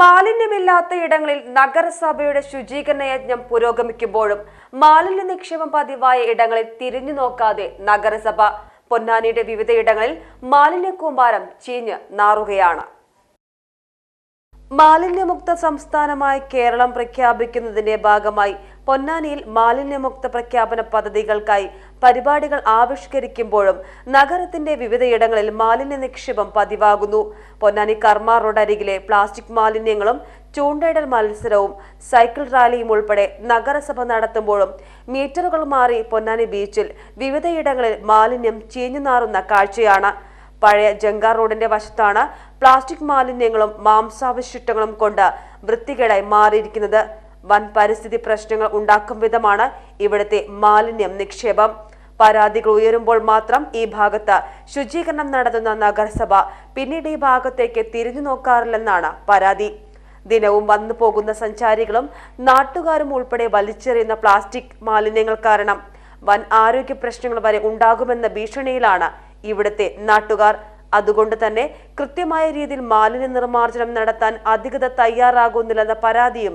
മാലിന്യമില്ലാത്ത ഇടങ്ങളിൽ നഗരസഭയുടെ ശുചീകരണ യജ്ഞം പുരോഗമിക്കുമ്പോഴും മാലിന്യ നിക്ഷേപം പതിവായ ഇടങ്ങളിൽ തിരിഞ്ഞു നോക്കാതെ നഗരസഭ പൊന്നാനിയുടെ വിവിധയിടങ്ങളിൽ മാലിന്യ കൂമ്പാരം ചീഞ്ഞ് നാറുകയാണ്. മാലിന്യമുക്ത സംസ്ഥാനമായി കേരളം പ്രഖ്യാപിക്കുന്നതിന്റെ ഭാഗമായി പൊന്നാനിയിൽ മാലിന്യമുക്ത പ്രഖ്യാപന പദ്ധതികൾക്കായി പരിപാടികൾ ആവിഷ്കരിക്കുമ്പോഴും നഗരത്തിന്റെ വിവിധയിടങ്ങളിൽ മാലിന്യ നിക്ഷേപം പതിവാകുന്നു. പൊന്നാനി കർമ്മ റോഡരികിലെ പ്ലാസ്റ്റിക് മാലിന്യങ്ങളും ചൂണ്ടയിടൽ മത്സരവും സൈക്കിൾ റാലിയും ഉൾപ്പെടെ നഗരസഭ നടത്തുമ്പോഴും മീറ്ററുകൾ മാറി പൊന്നാനി ബീച്ചിൽ വിവിധയിടങ്ങളിൽ മാലിന്യം ചീഞ്ഞു നാറുന്ന കാഴ്ചയാണ്. പഴയ ജങ്കാർ റോഡിന്റെ വശത്താണ് പ്ലാസ്റ്റിക് മാലിന്യങ്ങളും മാംസാവശിഷ്ടങ്ങളും കൊണ്ട് വൃത്തികേടായി മാറിയിരിക്കുന്നത്. വൻ പരിസ്ഥിതി പ്രശ്നങ്ങൾ ഉണ്ടാക്കും വിധമാണ് ഇവിടുത്തെ മാലിന്യം നിക്ഷേപം. പരാതികൾ ഉയരുമ്പോൾ മാത്രം ഈ ഭാഗത്ത് ശുചീകരണം നടത്തുന്ന നഗരസഭ പിന്നീട് ഈ ഭാഗത്തേക്ക് തിരിഞ്ഞു നോക്കാറില്ലെന്നാണ് പരാതി. ദിനവും വന്നു പോകുന്ന സഞ്ചാരികളും നാട്ടുകാരും ഉൾപ്പെടെ വലിച്ചെറിയുന്ന പ്ലാസ്റ്റിക് മാലിന്യങ്ങൾ കാരണം വൻ ആരോഗ്യ പ്രശ്നങ്ങൾ വരെ ഉണ്ടാകുമെന്ന ഭീഷണിയിലാണ് ഇവിടുത്തെ നാട്ടുകാർ. അതുകൊണ്ട് തന്നെ കൃത്യമായ രീതിയിൽ മാലിന്യ നിർമ്മാർജനം നടത്താൻ അധികൃതർ തയ്യാറാകുന്നില്ലെന്ന പരാതിയും